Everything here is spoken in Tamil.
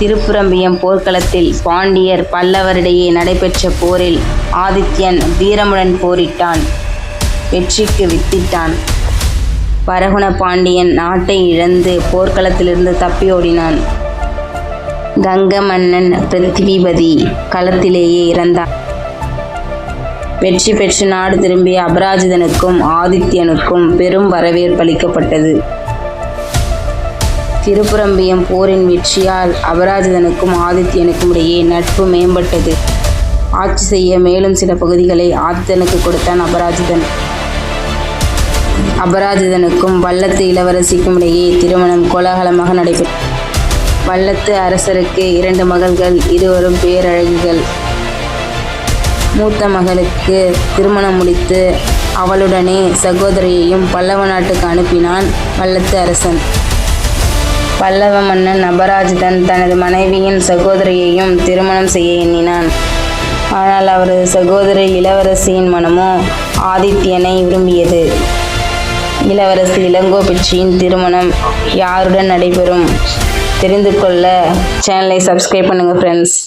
திருப்புரம்பியம் போர்க்களத்தில் பாண்டியர் பல்லவரிடையே நடைபெற்ற போரில் ஆதித்யன் வீரமுடன் போரிட்டான். வெற்றிக்கு வித்திட்டான். பரகுண பாண்டியன் நாட்டை இழந்து போர்க்களத்திலிருந்து தப்பியோடினான். கங்க மன்னன் பிருத்திவிபதி களத்திலேயே இறந்தான். வெற்றி பெற்று நாடு திரும்பிய அபராஜிதனுக்கும் ஆதித்யனுக்கும் பெரும் வரவேற்பளிக்கப்பட்டது திருப்புரம்பியம் போரின் வெற்றியால் அபராஜிதனுக்கும் ஆதித்யனுக்கும் இடையே நட்பு மேம்பட்டது. ஆட்சி செய்ய மேலும் சில பகுதிகளை ஆதித்தனுக்கு கொடுத்தான் அபராஜிதன். அபராஜிதனுக்கும் வல்லத்து இளவரசிக்கும் இடையே திருமணம் கோலாகலமாக நடைபெற்றது வல்லத்து அரசருக்கு இரண்டு மகள்கள் இருவரும் பேரழகுகள். மூத்த மகளுக்கு திருமணம் முடித்து அவளுடனே சகோதரியையும் பல்லவ நாட்டுக்கு அனுப்பினான் வல்லத்து அரசன். பல்லவ மன்னன் அபராஜிதன் தனது மனைவியின் சகோதரியையும் திருமணம் செய்ய எண்ணினான். ஆனால் அவரது சகோதரி இளவரசியின் மனமோ ஆதித்யனை விரும்பியது. இளவரசி இளங்கோபிச்சியின் திருமணம் யாருடன் நடைபெறும்? தெரிந்து கொள்ள சேனலை சப்ஸ்கிரைப் பண்ணுங்கள் ஃப்ரெண்ட்ஸ்